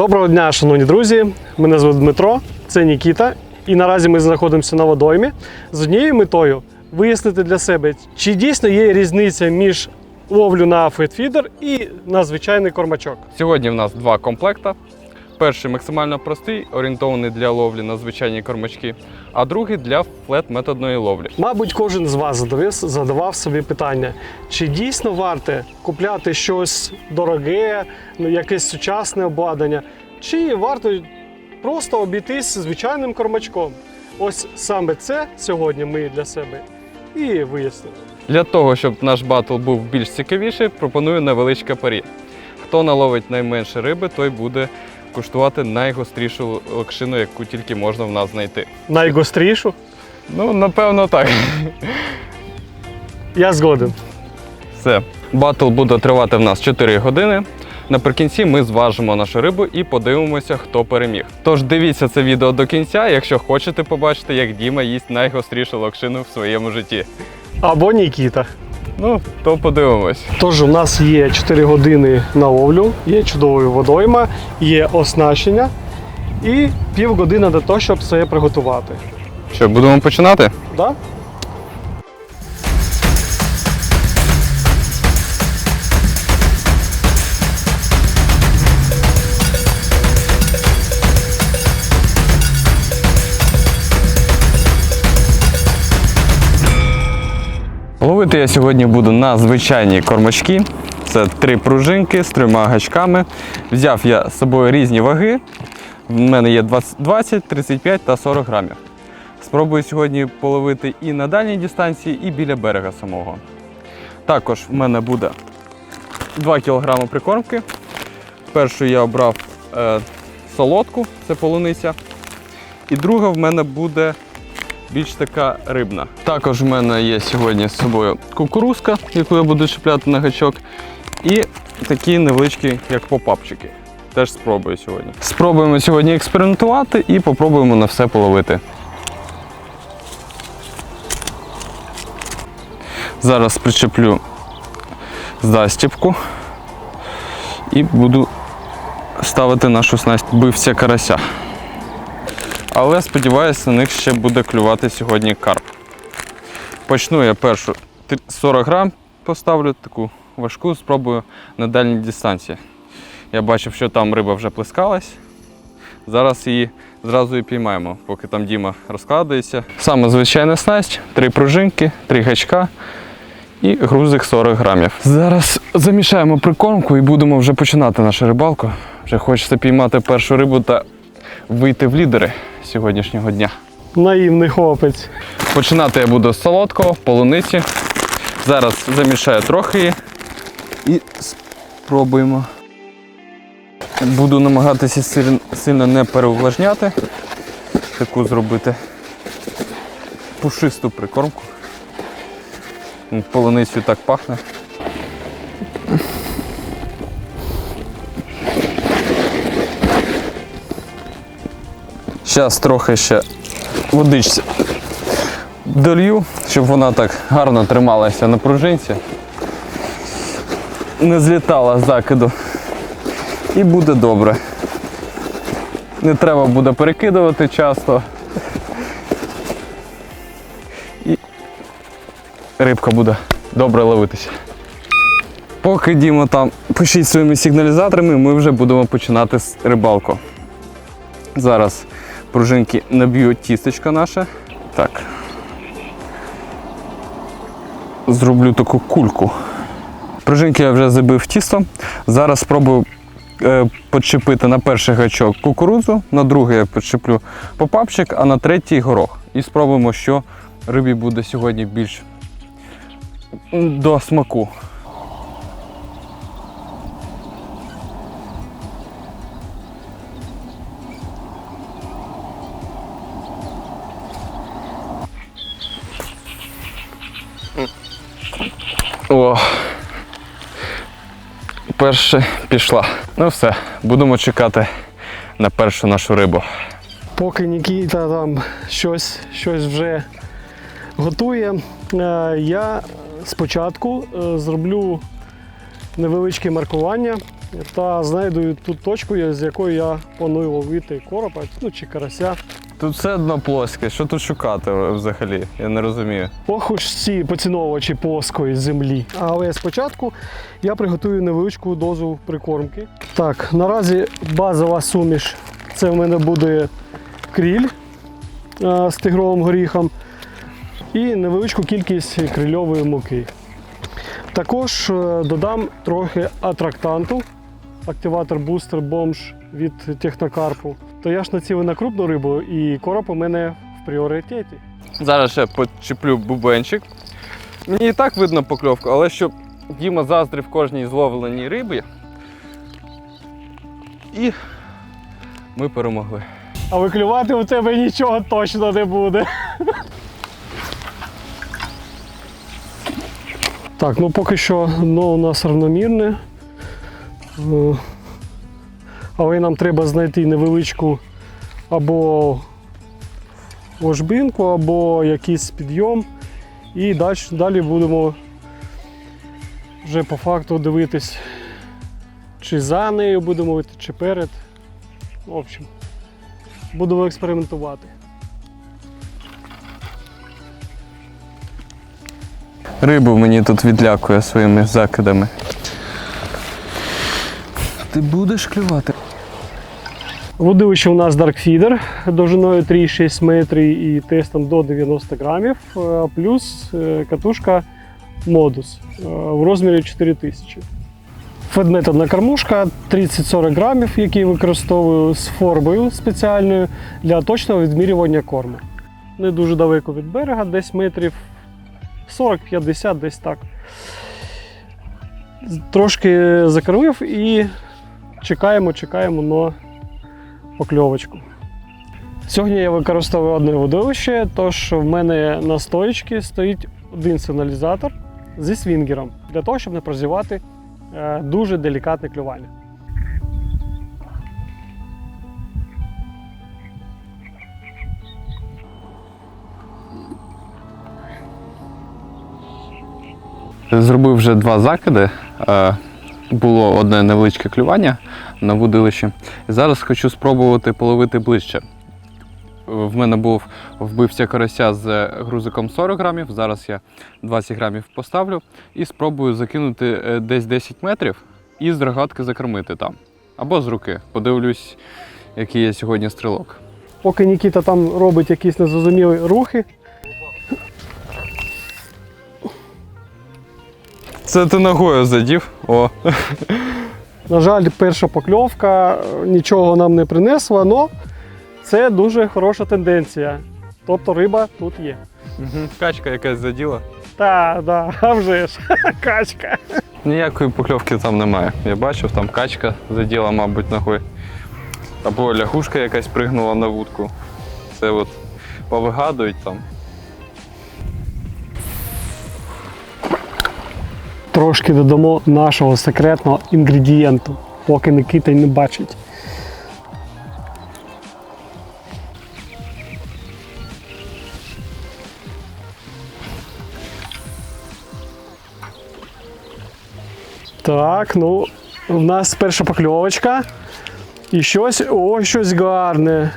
Доброго дня, шановні друзі. Мене звуть Дмитро, це Нікіта. І наразі ми знаходимося на водоймі з однією метою вияснити для себе, чи дійсно є різниця між ловлю на фетфідер і на звичайний кормачок. Сьогодні в нас два комплекта. Перший максимально простий, орієнтований для ловлі на звичайні кормачки, а другий для флет-методної ловлі. Мабуть, кожен з вас задавив, задавав собі питання, чи дійсно варте купляти щось дороге, ну, якесь сучасне обладнання, чи варто просто обійтись звичайним кормачком. Ось саме це сьогодні ми для себе і вияснили. Для того, щоб наш батл був більш цікавіший, пропоную невеличке парі. Хто наловить найменше риби, той буде куштувати найгострішу локшину, яку тільки можна в нас знайти. Найгострішу Ну, напевно, так. я згоден. Все. Батл буде тривати в нас 4 години. Наприкінці ми зважимо нашу рибу і подивимося, хто переміг. Тож дивіться це відео до кінця, якщо хочете побачити, як Діма їсть найгострішу локшину в своєму житті. Або Нікіта. Ну, то подивимось. Тож у нас є 4 години на ловлю, є чудова водойма, є оснащення і півгодини для того, щоб все приготувати. Що, будемо починати? Да? Ловити я сьогодні буду на звичайні кормачки. Це три пружинки з трьома гачками. Взяв я з собою різні ваги. В мене є 20, 20, 35 та 40 грамів. Спробую сьогодні половити і на дальній дистанції, і біля берега самого. Також в мене буде 2 кг прикормки. Першу я обрав е, солодку, це полуниця. І друга в мене буде більш така рибна. Також в мене є сьогодні з собою кукурузка, яку я буду чіпляти на гачок. І такі невеличкі, як попапчики. Теж спробую сьогодні. Спробуємо сьогодні експериментувати і попробуємо на все половити. Зараз причеплю застіпку і буду ставити нашу снасть бивця карася. Але сподіваюся, на них ще буде клювати сьогодні карп. Почну я першу 40 грам поставлю таку важку, спробую на дальній дистанції. Я бачив, що там риба вже плескалась. Зараз її зразу і піймаємо, поки там Діма розкладається. Саме звичайна снасть, три пружинки, три гачка і грузик 40 грамів. Зараз замішаємо прикормку і будемо вже починати нашу рибалку. Вже хочеться піймати першу рибу та вийти в лідери сьогоднішнього дня. Наївний хлопець. Починати я буду з солодкого, полуниці. Зараз замішаю трохи її і спробуємо. Буду намагатися сильно не переувлажняти. Таку зробити пушисту прикормку. М, Полуницею так пахне. Зараз трохи ще водичці долью, щоб вона так гарно трималася на пружинці, не злітала з закиду. І буде добре. Не треба буде перекидувати часто. І рибка буде добре ловитися. Поки Діма там пишіть своїми сигналізаторами, ми вже будемо починати з рибалку. Зараз пружинки наб'ють тістечко наше. Так, зроблю таку кульку. Пружинки я вже забив тісто. Зараз спробую е, почепити на перший гачок кукурудзу, на другий я почеплю попапчик, а на третій горох. І спробуємо, що рибі буде сьогодні більш до смаку. Перше пішла. Ну все, будемо чекати на першу нашу рибу. Поки Нікіта там щось, щось вже готує, е, я спочатку е, зроблю невеличке маркування та знайду ту точку, з якої я планую ловити коропа ну, чи карася. Тут все одно плоске. Що тут шукати взагалі? Я не розумію. Ох уж ці поціновувачі плоскої землі. Але спочатку я приготую невеличку дозу прикормки. Так, наразі базова суміш. Це в мене буде кріль е, з тигровим горіхом і невеличку кількість крильової муки. Також е, додам трохи атрактанту, активатор бустер бомж від технокарпу. То я ж націлив на крупну рибу, і короб у мене в пріоритеті. Зараз ще почеплю бубенчик. Мені і так видно покльовку, але щоб Діма заздрив кожній зловленій рибі. І ми перемогли. А виклювати у тебе нічого точно не буде. Так, ну поки що дно у нас равномірне. Але нам треба знайти невеличку або ложбинку, або якийсь підйом. І далі, далі будемо вже по факту дивитись, чи за нею будемо йти, чи перед. В общем, будемо експериментувати. Рибу мені тут відлякує своїми закидами. Ти будеш клювати? Водилище у нас Dark Feeder довжиною 3,6 метрів і тестом до 90 грамів, е, плюс е, катушка Modus е, в розмірі 4000. Федметодна кормушка 30-40 грамів, який використовую з формою спеціальною для точного відмірювання корму. Не дуже далеко від берега, десь метрів 40-50, десь так. Трошки закормив і чекаємо, чекаємо на покльовочку. Сьогодні я використовую одне водилище, тож в мене на стоїчці стоїть один сигналізатор зі свінгером для того, щоб не прозівати е, дуже делікатне клювання. Зробив вже два закиди. Було одне невеличке клювання на вудилищі. Зараз хочу спробувати половити ближче. В мене був вбивця карася з грузиком 40 грамів. Зараз я 20 грамів поставлю і спробую закинути е, десь 10 метрів і з рогатки закормити там. Або з руки. Подивлюсь, який є сьогодні стрілок. Поки Нікіта там робить якісь незрозумілі рухи, Це ти ногою задів. О. на жаль, перша покльовка нічого нам не принесла, але це дуже хороша тенденція. Тобто риба тут є. Качка якась заділа. Та, да, а вже ж, качка. Ніякої покльовки там немає. Я бачив, там качка заділа, мабуть, ногою. Або лягушка якась пригнула на вудку. Це от повигадують там. Трошки додамо нашого секретного інгредієнту, поки Никита не бачить. Так, ну, в нас перша покльовочка. І щось, ой, щось гарне.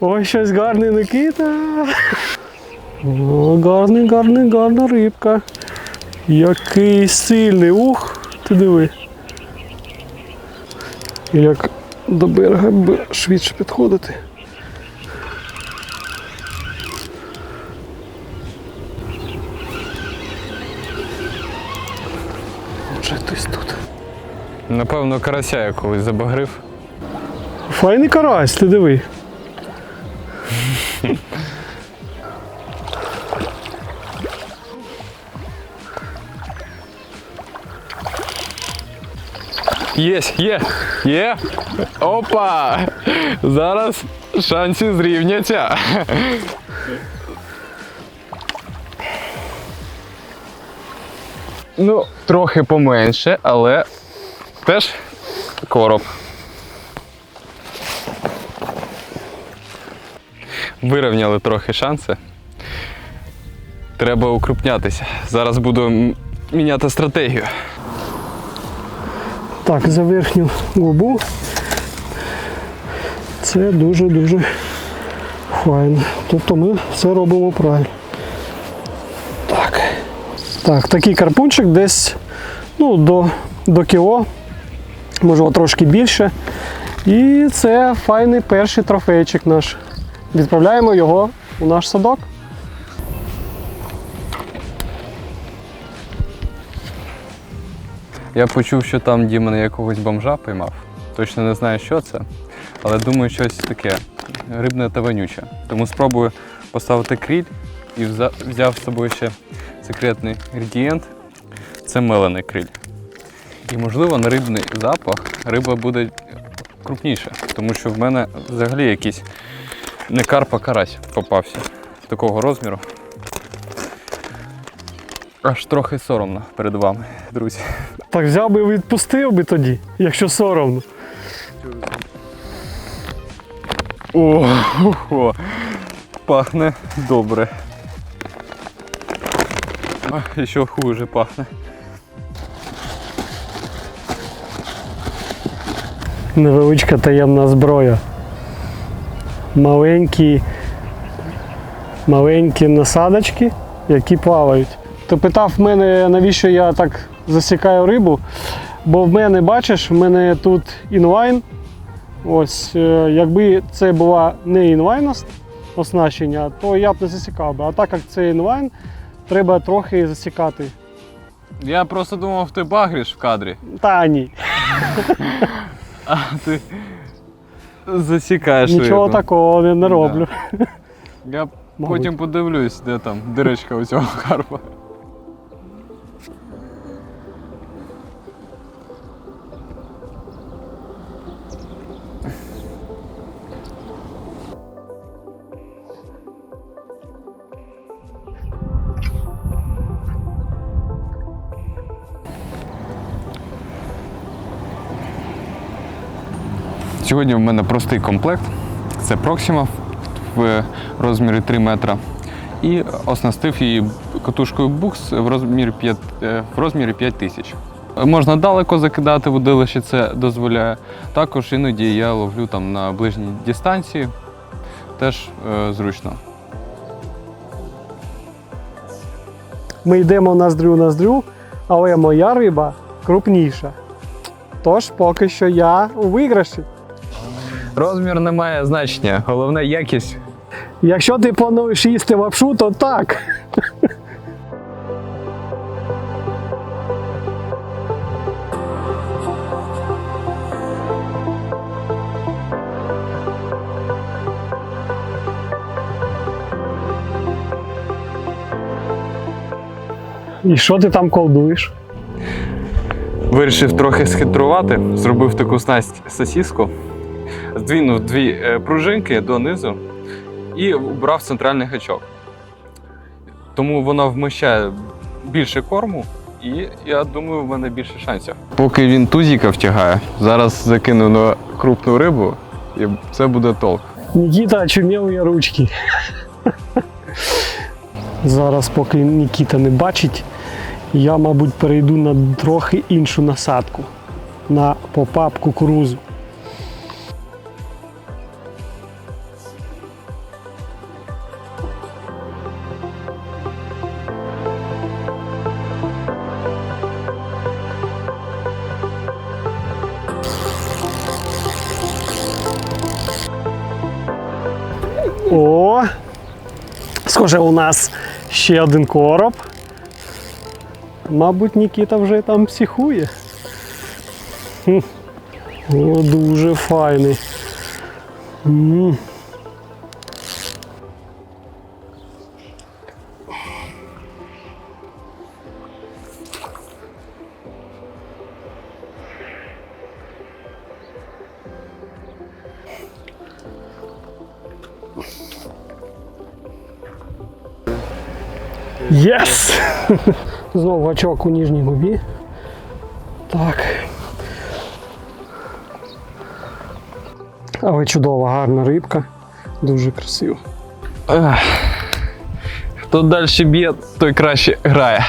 Ой, щось гарне, Никита. О, гарний, гарний, гарна рибка. Який сильний, ух, ти диви. Як до берега б швидше підходити. Вже хтось тут. Напевно, карася я колись забагрив. Файний карась, ти диви. Є, є, є. Опа! Зараз шанси зрівняться. Ну, трохи поменше, але теж короб. Вирівняли трохи шанси. Треба укрупнятися. Зараз буду міняти стратегію. Так, за верхню губу. Це дуже-дуже файно. Тобто ми все робимо правильно. Так. Так, такий карпунчик десь ну, до, до кіло, можливо, трошки більше. І це файний перший трофейчик наш. Відправляємо його у наш садок. Я почув, що там Дімон якогось бомжа поймав. Точно не знаю, що це, але думаю, щось таке рибне та вонюче. Тому спробую поставити кріль і взяв з собою ще секретний інгредієнт це мелений криль. І можливо на рибний запах риба буде крупніша, тому що в мене взагалі якийсь не карп, а карась попався такого розміру. Аж трохи соромно перед вами, друзі. Так взяв би і відпустив би тоді, якщо соромно. О, о, пахне добре. А, що хуже пахне. Невеличка таємна зброя. Маленькі, маленькі насадочки, які плавають. Ти питав мене, навіщо я так засікаю рибу, бо в мене, бачиш, в мене тут інлайн. Ось, е, якби це була не інлайн оснащення, то я б не засікав би. А так як це інлайн, треба трохи засікати. Я просто думав, ти багріш в кадрі, Та ні, а ти засікаєш нічого рибу. такого не, не роблю. Я Мабуть. потім подивлюсь, де там дирочка у цього карпа. Сьогодні в мене простий комплект. Це Proxima в розмірі 3 метра. І оснастив її катушкою букс в розмірі 5, е, в розмірі 5 тисяч. Можна далеко закидати водилище, це дозволяє. Також іноді я ловлю там на ближній дистанції. Теж е, зручно. Ми йдемо ноздрю ноздрю, але моя риба крупніша. Тож поки що я у виграші. Розмір не має значення, головне якість. Якщо ти плануєш їсти лапшу, то так. І що ти там колдуєш? Вирішив трохи схитрувати, зробив таку снасть сосіску, здвинув дві е, пружинки донизу і убрав центральний гачок. Тому вона вміщає більше корму, і я думаю, в мене більше шансів. Поки він тузіка втягає, зараз закину на крупну рибу, і це буде толк. Нікіта очумілої ручки. Зараз, поки Нікіта не бачить, я, мабуть, перейду на трохи іншу насадку. На попап кукурузу. Схоже, у нас ще один короб. Мабуть, Нікіта вже там психує. Хм. О, дуже файний. М. Єс! Знову гачок у ніжній губі. Так. Але чудова, гарна рибка. Дуже красиво. Хто далі б'є, той краще грає.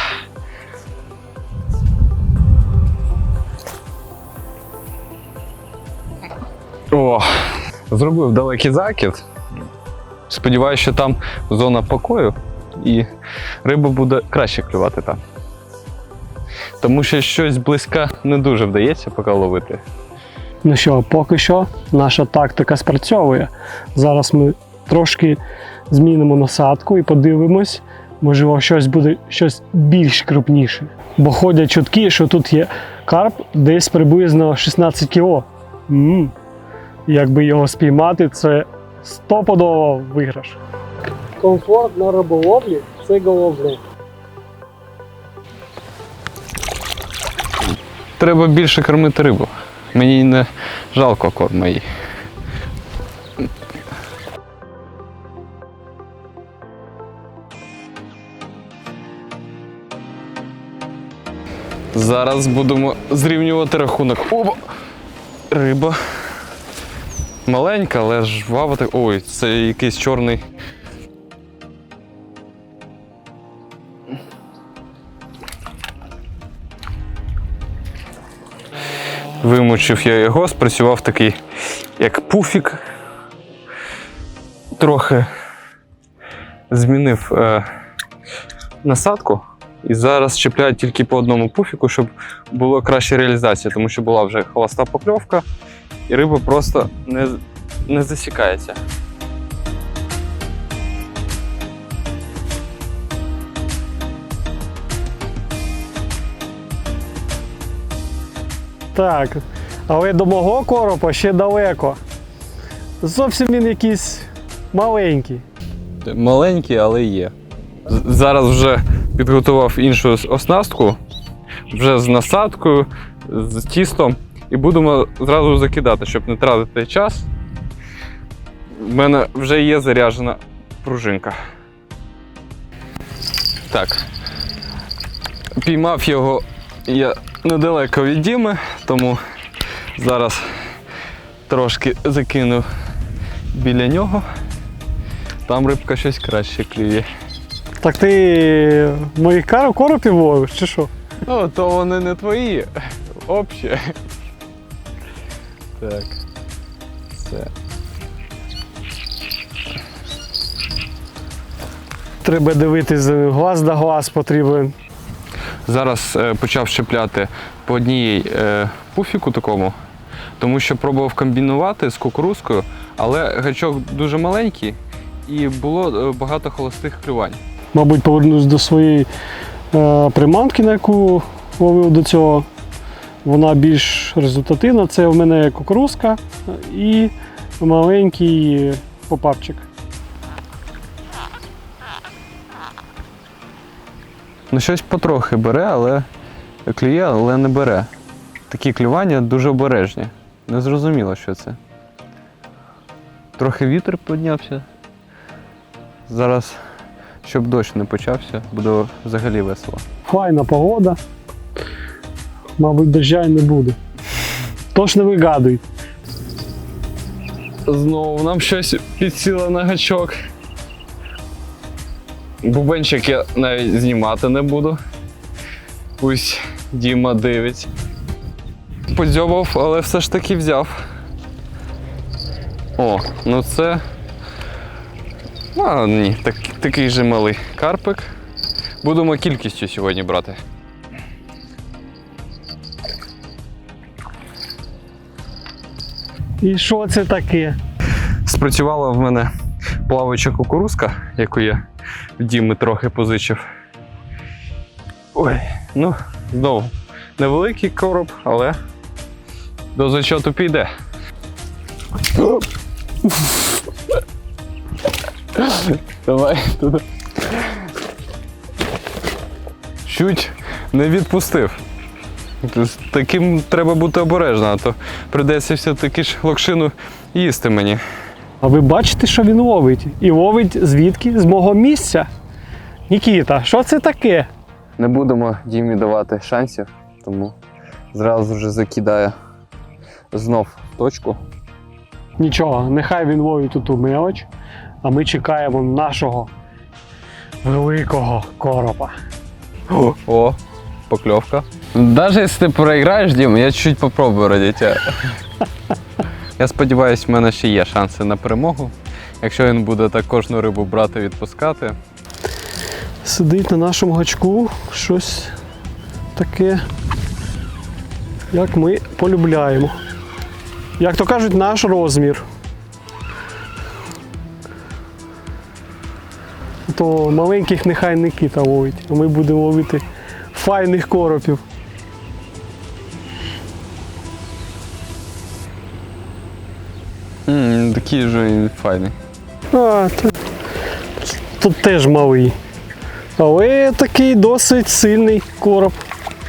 О, зробив далекий закид. Сподіваюся, що там зона покою і риба буде краще клювати там. Тому що щось близька не дуже вдається поки ловити. Ну що, поки що наша тактика спрацьовує. Зараз ми трошки змінимо насадку і подивимось, можливо, щось буде щось більш крупніше. Бо ходять чутки, що тут є карп десь приблизно 16 кг. м Якби його спіймати, це стопудово виграш. Комфорт на риболовлі це головне. Треба більше кормити рибу. Мені не жалко корму їй. Зараз будемо зрівнювати рахунок. Оба! Риба. Маленька, але жвава. Ой, це якийсь чорний. Вимучив я його, спрацював такий, як пуфік. Трохи змінив е, насадку. І зараз чіпляю тільки по одному пуфіку, щоб була краща реалізація, тому що була вже холоста покльовка, і риба просто не, не засікається. Так, але до мого коропа ще далеко. Зовсім він якийсь маленький. Маленький, але є. Зараз вже підготував іншу оснастку, вже з насадкою, з тістом, і будемо зразу закидати, щоб не тратити час. У мене вже є заряджена пружинка. Так. Піймав його я недалеко від Діми, тому зараз трошки закину біля нього. Там рибка щось краще клює. Так ти моїх коропів ловиш, чи що? Ну, то вони не твої. Общі. Так. Все. Треба дивитись глаз до глаз потрібен. Зараз е, почав щепляти по одній е, пуфіку такому, тому що пробував комбінувати з кукурузкою, але гачок дуже маленький і було е, багато холостих клювань. Мабуть, повернусь до своєї приманки, на яку ловив до цього. Вона більш результативна. Це в мене кукурузка і маленький попапчик. Ну, щось потрохи бере, але клює, але не бере. Такі клювання дуже обережні. Не зрозуміло, що це. Трохи вітер піднявся. Зараз, щоб дощ не почався, буде взагалі весело. Файна погода. Мабуть, дождя й не буде. Тож не вигадуй. Знову нам щось підсіло на гачок. Бубенчик я навіть знімати не буду. Пусть Діма дивиться. Подзьобав, але все ж таки взяв. О, ну це. А, ні, так, такий же малий карпик. Будемо кількістю сьогодні брати. І що це таке? Спрацювала в мене плаваюча кукурузка, яку я Діми трохи позичив. Ой, ну, знову невеликий короб, але до зачоту піде. Давай туди. Чуть не відпустив. З Таким треба бути обережно, а то прийдеться все-таки ж локшину їсти мені. А ви бачите, що він ловить? І ловить звідки? З мого місця. Нікіта, що це таке? Не будемо Дімі давати шансів, тому зразу вже закидає знов точку. Нічого, нехай він ловить ту мелоч, а ми чекаємо нашого великого коропа. О, о покльовка. Навіть якщо ти проіграєш, Дім, я чуть попробую ради. Я сподіваюся, в мене ще є шанси на перемогу. Якщо він буде так кожну рибу брати відпускати, Сидить на нашому гачку щось таке, як ми полюбляємо. Як то кажуть, наш розмір. То маленьких нехай не кита ловить, а ми будемо ловити файних коропів. Такий же файний. А, тут, тут теж малий. Але такий досить сильний короб.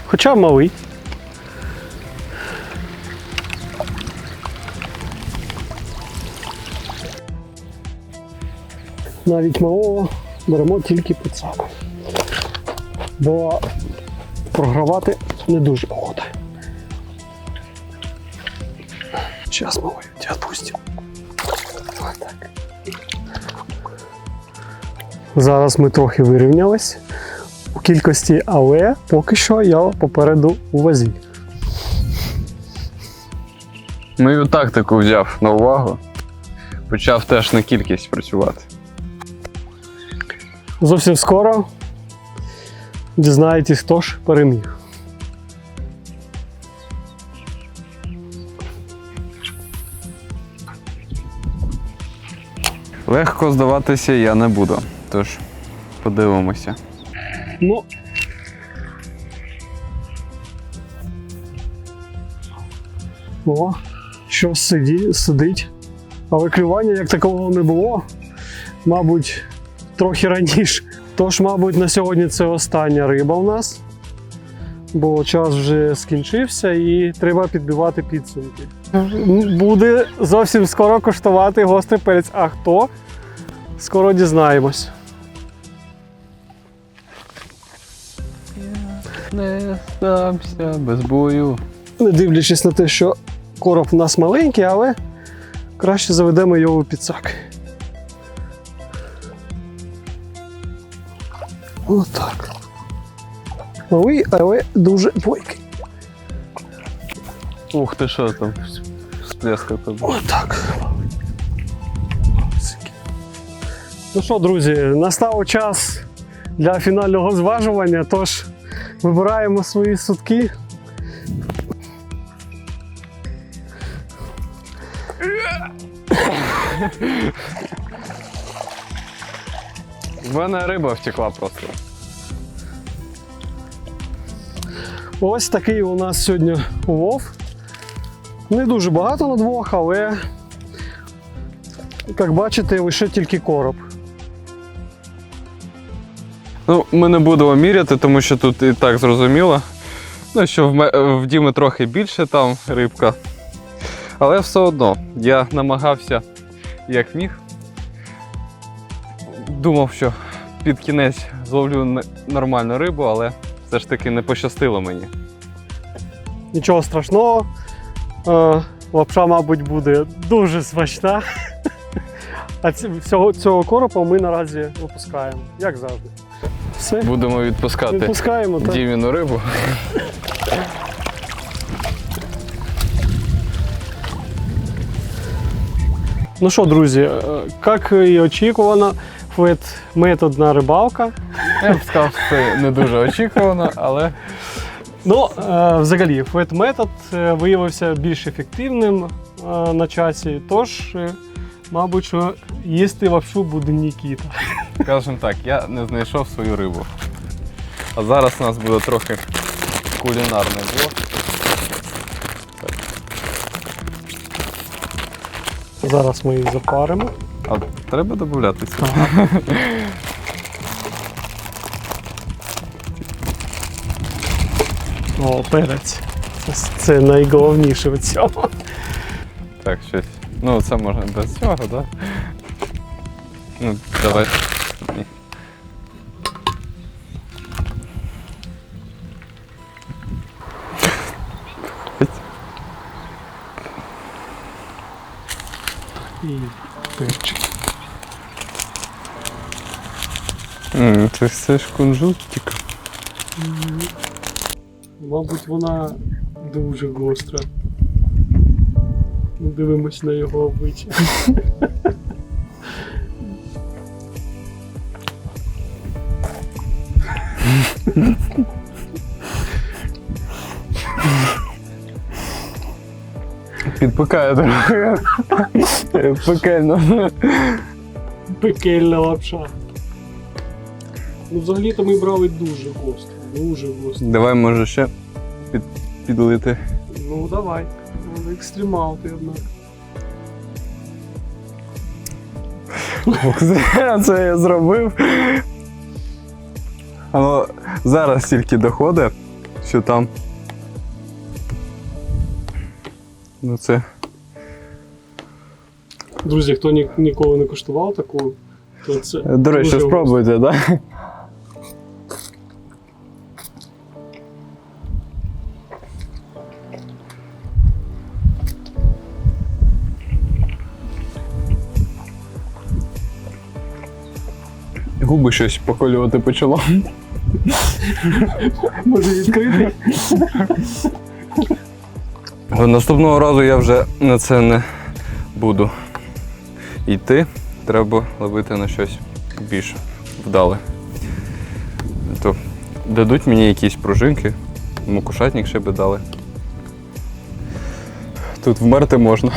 Хоча малий. Навіть малого беремо тільки пицаку. Бо програвати не дуже охота. Тебя отпустим. Вот так. Зараз ми трохи вирівнялись у кількості, але поки що я попереду у вазі. Мою тактику взяв на увагу. Почав теж на кількість працювати. Зовсім скоро дізнаєтесь, хто ж переміг. Легко здаватися я не буду. Тож подивимося. Ну. О, що сиді, сидить. Але клювання як такого не було. Мабуть, трохи раніше. Тож, мабуть, на сьогодні це остання риба у нас. Бо час вже скінчився і треба підбивати підсумки. Буде зовсім скоро коштувати гострий перець. А хто? Скоро дізнаємось. Не здамся без бою. не дивлячись на те, що короб у нас маленький, але краще заведемо його у підсак. Отак. Малий, але дуже бойкий. Ух ти що там? Сплеска тобі. Отак. Ну що, друзі, настав час для фінального зважування, тож вибираємо свої сутки. В мене риба втекла просто. Ось такий у нас сьогодні улов. Не дуже багато на двох, але, як бачите, лише тільки короб. Ну, ми не будемо міряти, тому що тут і так зрозуміло. Ну, що в, в Діми трохи більше там рибка. Але все одно я намагався як міг. Думав, що під кінець зловлю нормальну рибу, але все ж таки не пощастило мені. Нічого страшного. Е, лапша, мабуть, буде дуже смачна. А всього цього коропа ми наразі випускаємо, як завжди. Все, Будемо відпускати випускаємо. Так? Діміну рибу. Ну що, друзі, е, як і очікувано, флет методна рибалка. Я б сказав, що це не дуже очікувано, але Ну, е, взагалі, флет метод е, виявився більш ефективним е, на часі, тож, е, мабуть, що їсти лапшу буде Нікіта. скажімо так, я не знайшов свою рибу. А зараз у нас буде трохи кулінарний блок. Зараз ми їх запаримо. А треба додати це? О, перець. Це, це найголовніше в цьому. Так, щось. Ну, це можна без цього, так? Да? Ну, давай. І перчик. М, Це все ж кунжутик. Мабуть, вона дуже гостра. Ну, Дивимось на його обличчя. Трохи. Пекельно. Пекельна лапша. Ну, взагалі-то ми брали дуже гостро. Дуже гостро. Давай, може, ще під, підлити. Ну давай. Ну, екстремал ти однак. Це, я зробив. Воно зараз тільки доходить, що там. Ну це. Друзі, хто ні, ніколи не куштував таку, то це. До речі, дуже спробуйте, так? Да? Губи щось поколювати почало. Може відкрити? Наступного разу я вже на це не буду йти. Треба ловити на щось більш вдале. То дадуть мені якісь пружинки, макушатник ще би дали. Тут вмерти можна.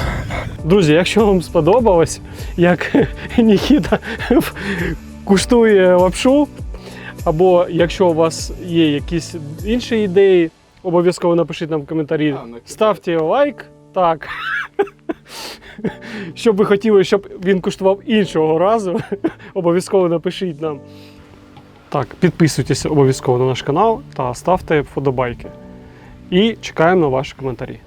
Друзі, якщо вам сподобалось, як Нікіта куштує лапшу, або якщо у вас є якісь інші ідеї, обов'язково напишіть нам в коментарі. Ставте лайк. Так. Щоб ви хотіли, щоб він куштував іншого разу, обов'язково напишіть нам. Так, підписуйтесь обов'язково на наш канал та ставте вподобайки. І чекаємо на ваші коментарі.